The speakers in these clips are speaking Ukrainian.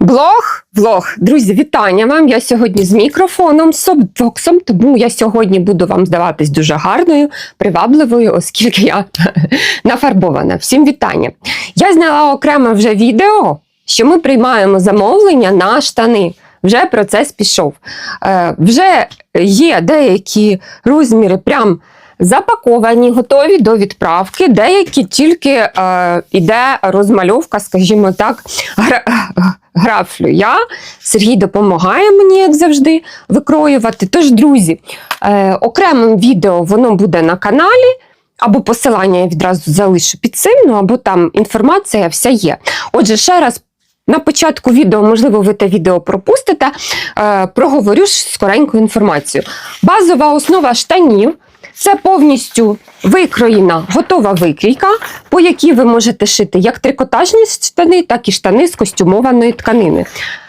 Блог, влог. Друзі, вітання вам. Я сьогодні з мікрофоном, з софтбоксом, тому я сьогодні буду вам здаватись дуже гарною, привабливою, оскільки я нафарбована. Всім вітання. Я зняла окремо вже відео, що ми приймаємо замовлення на штани. Вже процес пішов. Е, вже є деякі розміри прям запаковані, готові до відправки. Деякі тільки е, іде розмальовка, скажімо так, гра, графлю. Я Сергій допомагає мені, як завжди, викроювати. Тож, друзі, е, окремим відео воно буде на каналі. Або посилання я відразу залишу під цим, ну або там інформація вся є. Отже, ще раз на початку відео, можливо, ви те відео пропустите, е, проговорю скореньку інформацію. Базова основа штанів це повністю викроєна готова викрійка, по якій ви можете шити як трикотажні штани, так і штани з костюмованої тканини.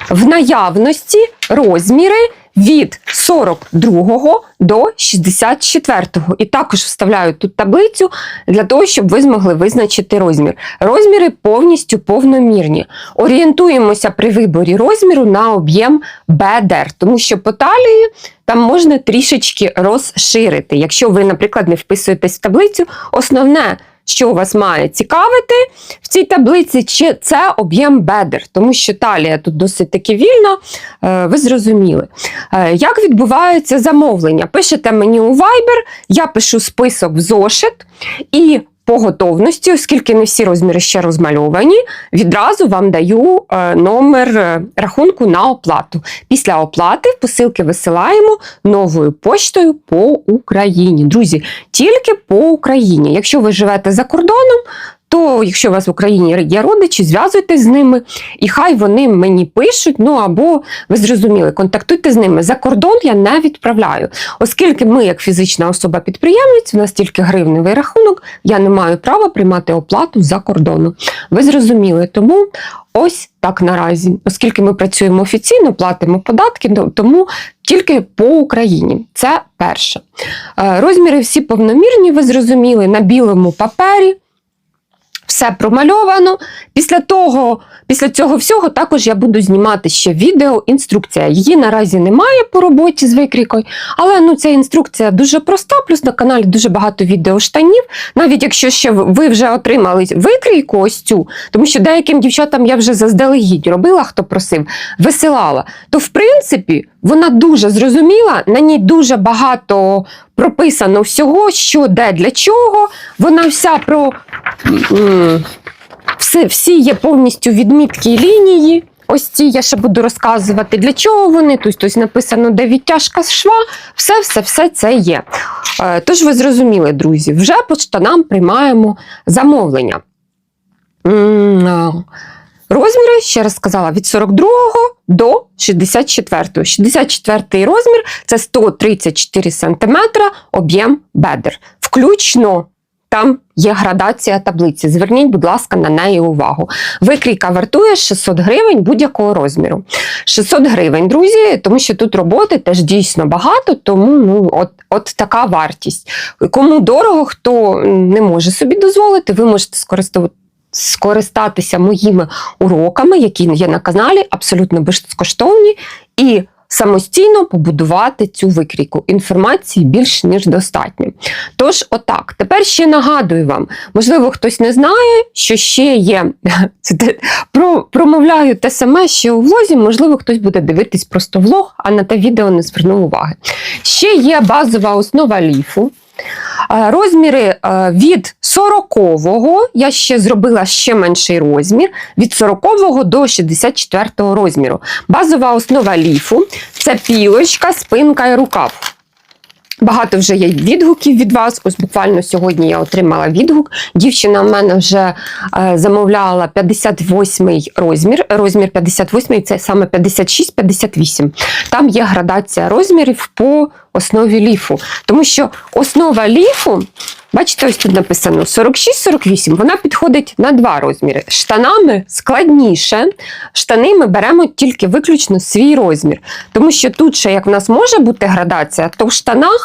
В наявності розміри від 42 до 64. І також вставляю тут таблицю для того, щоб ви змогли визначити розмір. Розміри повністю повномірні. Орієнтуємося при виборі розміру на об'єм бедер, тому що по талії там можна трішечки розширити. Якщо ви, наприклад, не вписуєтесь в таблицю, основне. Що вас має цікавити в цій таблиці, чи це об'єм бедер, тому що талія тут досить таки вільна, е, ви зрозуміли. Е, Як відбувається замовлення? Пишете мені у Viber, я пишу список в зошит і по готовності, оскільки не всі розміри ще розмальовані, відразу вам даю е, номер е, рахунку на оплату. Після оплати посилки висилаємо новою поштою по Україні. Друзі, тільки по Україні. Якщо ви живете за кордоном, то якщо у вас в Україні є родичі, зв'язуйтесь з ними, і хай вони мені пишуть. Ну або ви зрозуміли, контактуйте з ними. За кордон я не відправляю, оскільки ми, як фізична особа-підприємець, у нас тільки гривневий рахунок, я не маю права приймати оплату за кордону. Ви зрозуміли, тому. Ось так наразі, оскільки ми працюємо офіційно, платимо податки, тому тільки по Україні. Це перше. Е, Розміри всі повномірні, ви зрозуміли, на білому папері. Все промальовано. Після того, після цього всього також я буду знімати ще відео, інструкція. Її наразі немає по роботі з викрійкою, але ну, ця інструкція дуже проста, плюс на каналі дуже багато відео штанів. Навіть якщо ще ви вже отримали викрійку ось цю, тому що деяким дівчатам я вже заздалегідь робила, хто просив, висилала, то в принципі вона дуже зрозуміла, на ній дуже багато прописано всього, що де для чого. Вона вся про м, всі, є повністю відмітки лінії. Ці ці я ще буду розказувати, для чого вони. Тут ось написано, де відтяжка з шва, все, все, все це є. Е, Тож ви зрозуміли, друзі, вже по штанам приймаємо замовлення. Розміри, ще раз сказала, від 42 до 64. 64 розмір це 134 см об'єм бедер. Включно там є градація таблиці. Зверніть, будь ласка, на неї увагу. Викрійка вартує 600 гривень будь-якого розміру. 600 гривень, друзі, тому що тут роботи теж дійсно багато, тому ну, от, от така вартість. Кому дорого, хто не може собі дозволити, ви можете скористувати. Скористатися моїми уроками, які є на каналі, абсолютно безкоштовні, і самостійно побудувати цю викрійку. Інформації більш ніж достатньо. Тож, отак, тепер ще нагадую вам, можливо, хтось не знає, що ще є. Про, промовляю те саме, що у влозі, можливо, хтось буде дивитись просто влог, а на те відео не звернув уваги. Ще є базова основа ліфу. Е, Розміри е, від 40-го, я ще зробила ще менший розмір, від 40-го до 64-го розміру. Базова основа ліфу це пілочка, спинка і рукав. Багато вже є відгуків від вас. Ось буквально сьогодні я отримала відгук. Дівчина в мене вже е, замовляла 58 розмір. Розмір 58 це саме 56-58. Там є градація розмірів по основі ліфу. Тому що основа ліфу, бачите, ось тут написано 46-48, вона підходить на два розміри. Штанами складніше. Штани ми беремо тільки виключно свій розмір. Тому що тут ще, як в нас може бути градація, то в штанах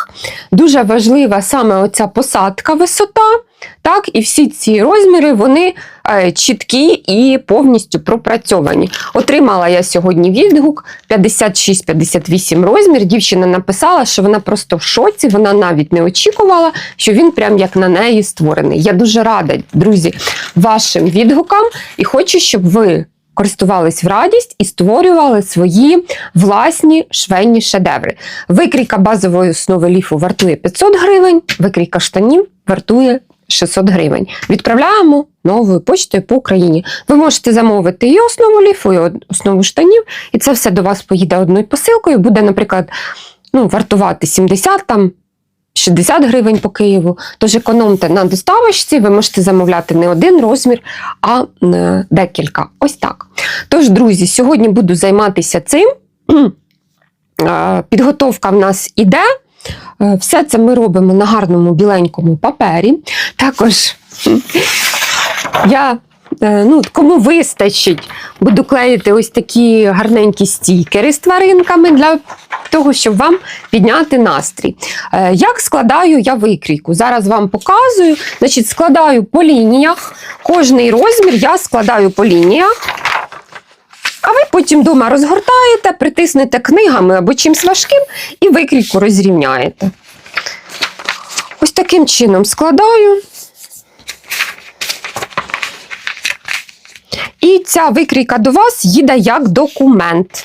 дуже важлива саме оця посадка, висота. Так, і всі ці розміри вони е, чіткі і повністю пропрацьовані. Отримала я сьогодні відгук 56-58 розмір. Дівчина написала, що вона просто в шоці, вона навіть не очікувала, що він прям як на неї створений. Я дуже рада, друзі, вашим відгукам і хочу, щоб ви. Користувались в радість і створювали свої власні швейні шедеври. Викрійка базової основи ліфу вартує 500 гривень, викрійка штанів вартує 600 гривень. Відправляємо новою почтою по Україні. Ви можете замовити і основу ліфу, і основу штанів, і це все до вас поїде одною посилкою. Буде, наприклад, ну, вартувати 70 там. 60 гривень по Києву, тож економте на доставочці, ви можете замовляти не один розмір, а е, декілька. Ось так. Тож, друзі, сьогодні буду займатися цим. Е, Підготовка в нас іде. Е, Все це ми робимо на гарному біленькому папері. Також я, ну, кому вистачить, буду клеїти ось такі гарненькі стікери з тваринками для того, щоб вам підняти настрій. Е, Як складаю я викрійку? Зараз вам показую. Значить, складаю по лініях. Кожний розмір я складаю по лініях. А ви потім вдома розгортаєте, притиснете книгами або чимсь важким і викрійку розрівняєте. Ось таким чином складаю. І ця викрійка до вас їде як документ.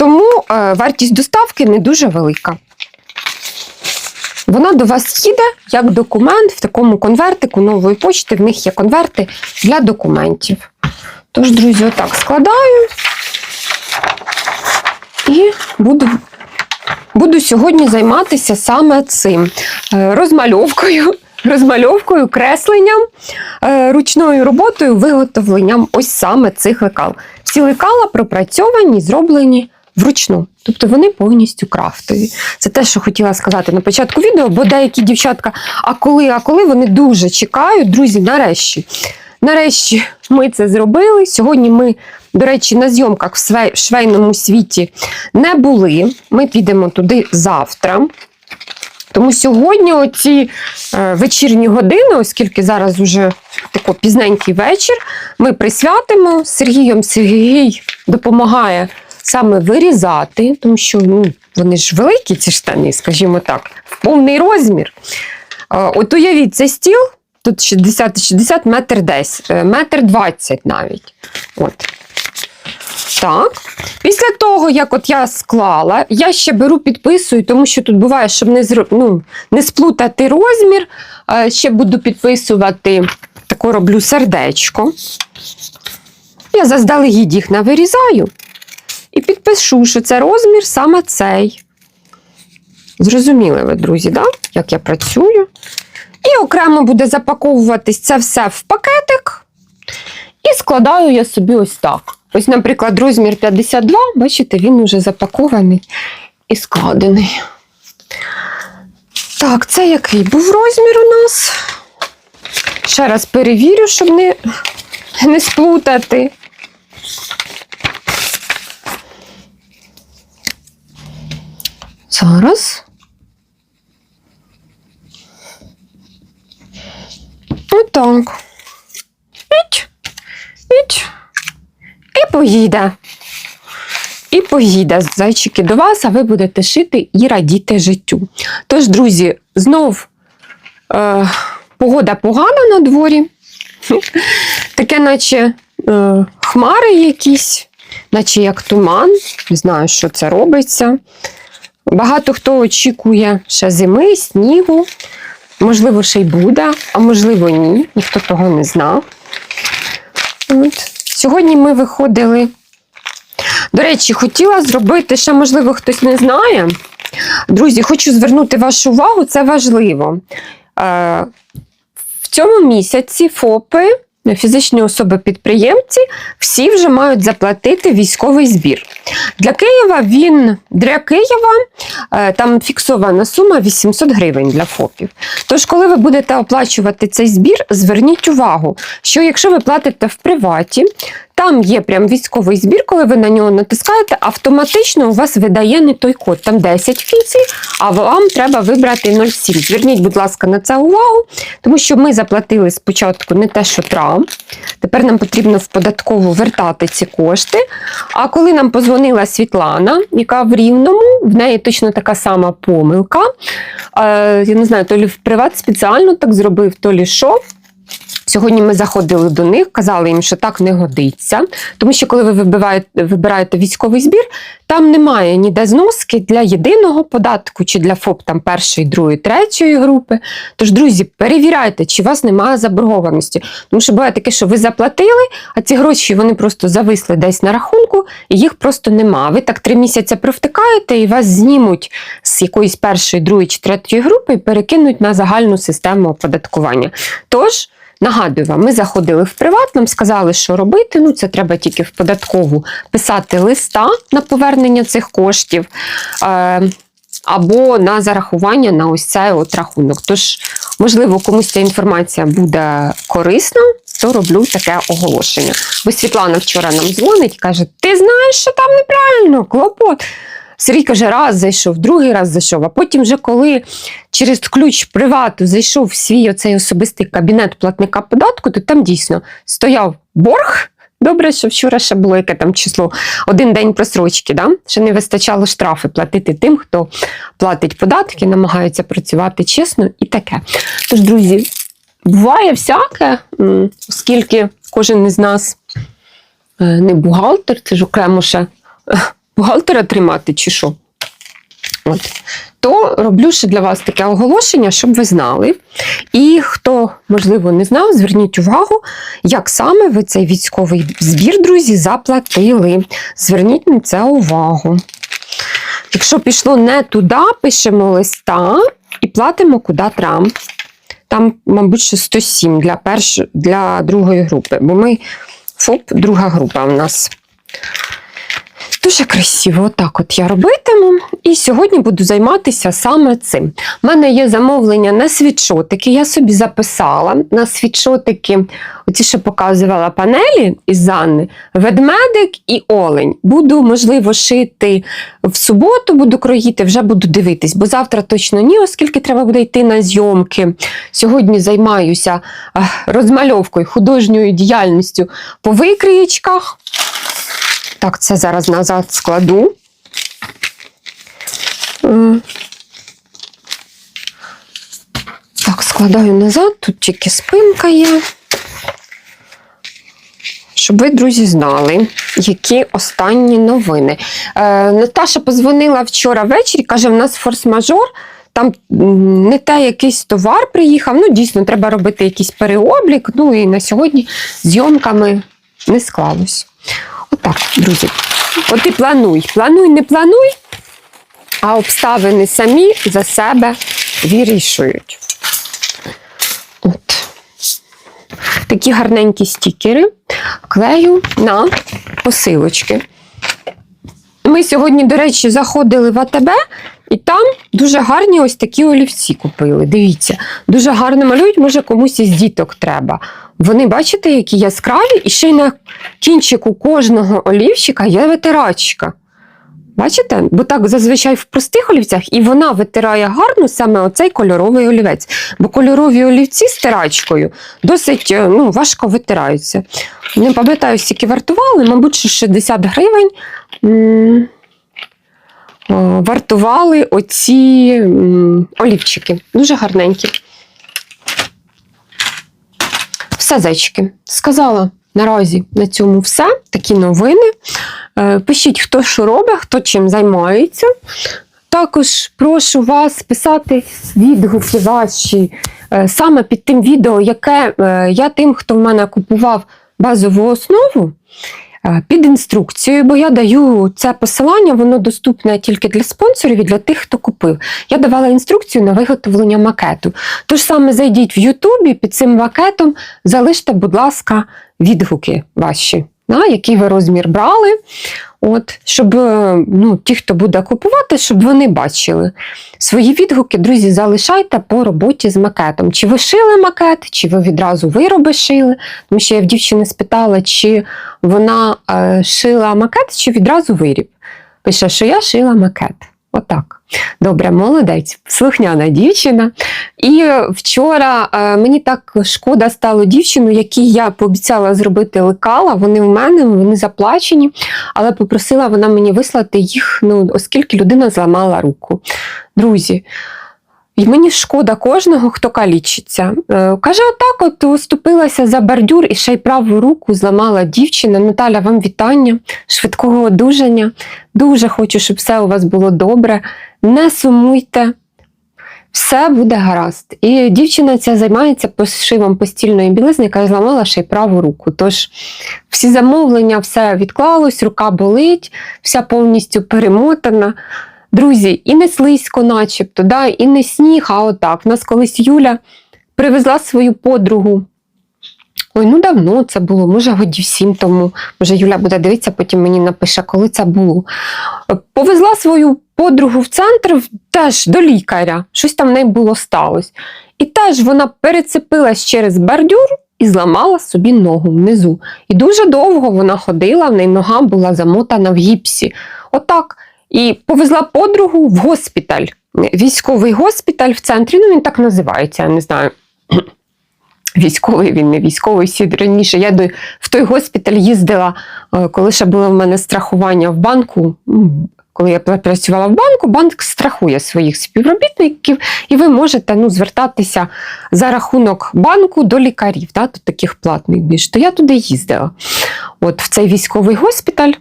Тому е, вартість доставки не дуже велика. Вона до вас їде як документ в такому конвертику нової почти. В них є конверти для документів. Тож, друзі, отак складаю і буду, буду сьогодні займатися саме цим Е, розмальовкою, розмальовкою, кресленням, е, ручною роботою, виготовленням ось саме цих лекал. Всі лекала пропрацьовані, зроблені вручну. Тобто вони повністю крафтові. Це те, що хотіла сказати на початку відео, бо деякі дівчатка, а коли, а коли вони дуже чекають, друзі, нарешті. Нарешті ми це зробили. Сьогодні ми, до речі, на зйомках в швейному світі не були. Ми підемо туди завтра. Тому сьогодні оці е, вечірні години, оскільки зараз вже тако пізненький вечір, ми присвятимо Сергієм. Сергій допомагає саме вирізати, тому що ну, вони ж великі, ці штани, скажімо так, в повний розмір. От уявіть, цей стіл, тут 60-60, метр десь, е, метр 20 навіть. От. Так. Після того, як от я склала, я ще беру, підписую, тому що тут буває, щоб не, зро- ну, не сплутати розмір. Ще буду підписувати, тако роблю сердечко. Я заздалегідь їх навирізаю і підпишу, що це розмір саме цей. Зрозуміли ви, друзі, да? як я працюю. І окремо буде запаковуватись це все в пакетик. І складаю я собі ось так. Ось, наприклад, розмір 52, бачите, він уже запакований і складений. Так, це який був розмір у нас? Ще раз перевірю, щоб не, не сплутати. Зараз. Отак. Іть. Іть. І поїде. І поїде зайчики до вас, а ви будете шити і радіти життю. Тож, друзі, знов е, погода погана на дворі. Таке, наче е, хмари якісь, наче як туман. Не знаю, що це робиться. Багато хто очікує ще зими, снігу. Можливо, ще й буде, а можливо, ні. Ніхто того не знав. От. Сьогодні ми виходили. До речі, хотіла зробити, ще, можливо, хтось не знає. Друзі, хочу звернути вашу увагу, це важливо. Е, В цьому місяці ФОПи, фізичні особи-підприємці, всі вже мають заплатити військовий збір. Для Києва він для Києва е, там фіксована сума 800 гривень для ФОПів. Тож, коли ви будете оплачувати цей збір, зверніть увагу, що якщо ви платите в приваті, там є прям військовий збір, коли ви на нього натискаєте, автоматично у вас видає не той код. Там 10 в а вам треба вибрати 07. Зверніть, будь ласка, на це увагу, тому що ми заплатили спочатку не те, що трам. Тепер нам потрібно в податкову вертати ці кошти. А коли нам позвонила Світлана, яка в Рівному, в неї точно така сама помилка. Е, я не знаю, то лі в приват спеціально так зробив, то лі що. Сьогодні ми заходили до них, казали їм, що так не годиться, тому що коли ви вибираєте, вибираєте військовий збір, там немає ніде зноски для єдиного податку чи для ФОП там першої, другої, третьої групи. Тож, друзі, перевіряйте, чи у вас немає заборгованості. Тому що буває таке, що ви заплатили, а ці гроші вони просто зависли десь на рахунку, і їх просто нема. Ви так три місяці провтикаєте, і вас знімуть з якоїсь першої, другої чи третьої групи і перекинуть на загальну систему оподаткування. Тож. Нагадую вам, ми заходили в приват, нам сказали, що робити. Ну, це треба тільки в податкову писати листа на повернення цих коштів. Е, або на зарахування на ось цей от рахунок. Тож, можливо, комусь ця інформація буде корисна, то роблю таке оголошення. Бо Світлана вчора нам дзвонить і каже: Ти знаєш, що там неправильно, клопот. Сергій каже, раз зайшов, другий раз зайшов, а потім, вже коли через ключ привату зайшов в свій оцей особистий кабінет платника податку, то там дійсно стояв борг. Добре, що вчора ще було яке там число, один день просрочки, да? ще не вистачало штрафи платити тим, хто платить податки, намагаються працювати чесно і таке. Тож, друзі, буває всяке, оскільки кожен із нас е, не бухгалтер, це ж окремо ще бухгалтера тримати чи що. От. То роблю ще для вас таке оголошення, щоб ви знали. І хто, можливо, не знав, зверніть увагу, як саме ви цей військовий збір, друзі, заплатили. Зверніть на це увагу. Якщо пішло не туди, пишемо листа і платимо куди треба. Там, мабуть, ще 107 для, перш... для другої групи, бо ми ФОП, друга група у нас. Дуже красиво, отак от я робитиму. І сьогодні буду займатися саме цим. У мене є замовлення на світшотики. Я собі записала на світшотики, оці, що показувала панелі із Анни, ведмедик і олень. Буду, можливо, шити в суботу, буду кроїти, вже буду дивитись, бо завтра точно ні, оскільки треба буде йти на зйомки. Сьогодні займаюся е, розмальовкою, художньою діяльністю по викриєчках. Так, це зараз назад складу. Е, Так, складаю назад, тут тільки спинка є. Щоб ви, друзі, знали, які останні новини. Е, Наташа позвонила вчора ввечері, каже, в нас форс-мажор, там не те якийсь товар приїхав. Ну, дійсно, треба робити якийсь переоблік. Ну і на сьогодні зйомками не склалось. Отак, друзі. От і плануй. Плануй, не плануй, а обставини самі за себе вирішують. От. Такі гарненькі стікери клею на посилочки. Ми сьогодні, до речі, заходили в АТБ, і там дуже гарні ось такі олівці купили. Дивіться, дуже гарно малюють, може комусь із діток треба. Вони, бачите, які яскраві, і ще й на кінчику кожного олівчика є витирачка. Бачите? Бо так зазвичай в простих олівцях, і вона витирає гарно саме оцей кольоровий олівець. Бо кольорові олівці з тирачкою досить е, ну, важко витираються. Не пам'ятаю, скільки вартували, мабуть, 60 гривень. Вартували оці олівчики. Дуже гарненькі. Все, зайчики. Сказала наразі на цьому все. Такі новини. Е, Пишіть, хто що робить, хто чим займається. Також прошу вас писати відгуки ваші е, саме під тим відео, яке е, я тим, хто в мене купував базову основу, під інструкцією, бо я даю це посилання, воно доступне тільки для спонсорів і для тих, хто купив. Я давала інструкцію на виготовлення макету. Тож саме зайдіть в Ютубі під цим макетом, залиште, будь ласка, відгуки ваші. Да, який ви розмір брали. От, щоб е, ну, ті, хто буде купувати, щоб вони бачили. Свої відгуки, друзі, залишайте по роботі з макетом. Чи ви шили макет, чи ви відразу вироби шили. Тому що я в дівчини спитала, чи вона е, шила макет, чи відразу виріб. Пише, що я шила макет. Отак. Добре, молодець, слухняна дівчина. І вчора е, мені так шкода стало дівчину, якій я пообіцяла зробити лекала. Вони в мене, вони заплачені, але попросила вона мені вислати їх, ну, оскільки людина зламала руку. Друзі. І мені шкода кожного, хто калічиться. Е, Каже, отак от оступилася за бордюр і ще й праву руку зламала дівчина. Наталя, вам вітання, швидкого одужання. Дуже хочу, щоб все у вас було добре. Не сумуйте, все буде гаразд. І дівчина ця займається пошивом постільної білизни, яка зламала ще й праву руку. Тож всі замовлення, все відклалось, рука болить, вся повністю перемотана. Друзі, і не слизько, начебто, да, і не сніг, а отак. У нас колись Юля привезла свою подругу. Ой, ну давно це було, може, годів сім тому. Може, Юля буде дивитися, потім мені напише, коли це було. Повезла свою подругу в центр теж до лікаря. Щось там в неї було сталося. І теж вона перецепилась через бордюр і зламала собі ногу внизу. І дуже довго вона ходила, в неї нога була замотана в гіпсі. Отак. І повезла подругу в госпіталь. Військовий госпіталь в центрі, ну він так називається, я не знаю. Військовий він не військовий всі раніше. Я до, в той госпіталь їздила, е, коли ще було в мене страхування в банку. Коли я працювала в банку, банк страхує своїх співробітників, і ви можете ну, звертатися за рахунок банку до лікарів, да, до таких платних більш. То я туди їздила. От в цей військовий госпіталь.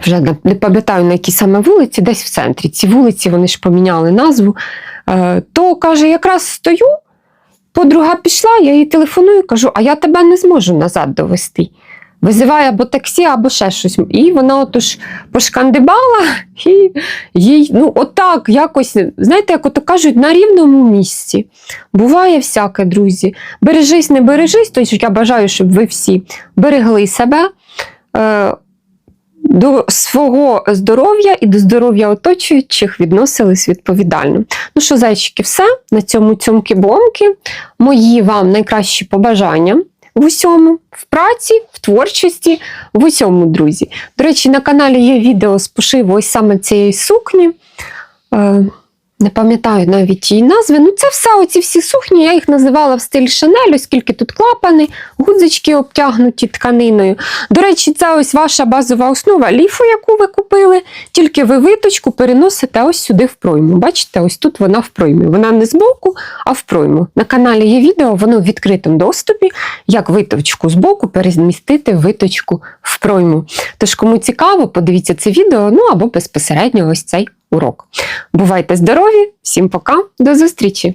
Вже не- пам'ятаю на якій саме вулиці, десь в центрі. Ці вулиці вони ж поміняли назву. Е, То каже, якраз стою, подруга пішла, я їй телефоную, кажу, а я тебе не зможу назад довести. Визивай або таксі, або ще щось. І вона отож пошкандибала, і їй, ну, отак, якось, знаєте, як ото кажуть, на рівному місці. Буває всяке, друзі. Бережись, не бережись, тож я бажаю, щоб ви всі берегли себе. Е, до свого здоров'я і до здоров'я оточуючих відносились відповідально. Ну що, зайчики, все на цьому цьомки-бомки. Мої вам найкращі побажання в усьому, в праці, в творчості, в усьому, друзі. До речі, на каналі є відео з пошиву ось саме цієї сукні. Не пам'ятаю навіть її назви. Ну, це все, оці всі сукні, я їх називала в стиль Шанель, оскільки тут клапани, гудзички обтягнуті тканиною. До речі, це ось ваша базова основа ліфу, яку ви купили, тільки ви виточку переносите ось сюди в пройму. Бачите, ось тут вона в проймі. Вона не збоку, а в пройму. На каналі є відео, воно в відкритому доступі, як виточку збоку перемістити виточку в пройму. Тож, кому цікаво, подивіться це відео, ну або безпосередньо ось цей урок. Бувайте здорові, всім пока, до зустрічі!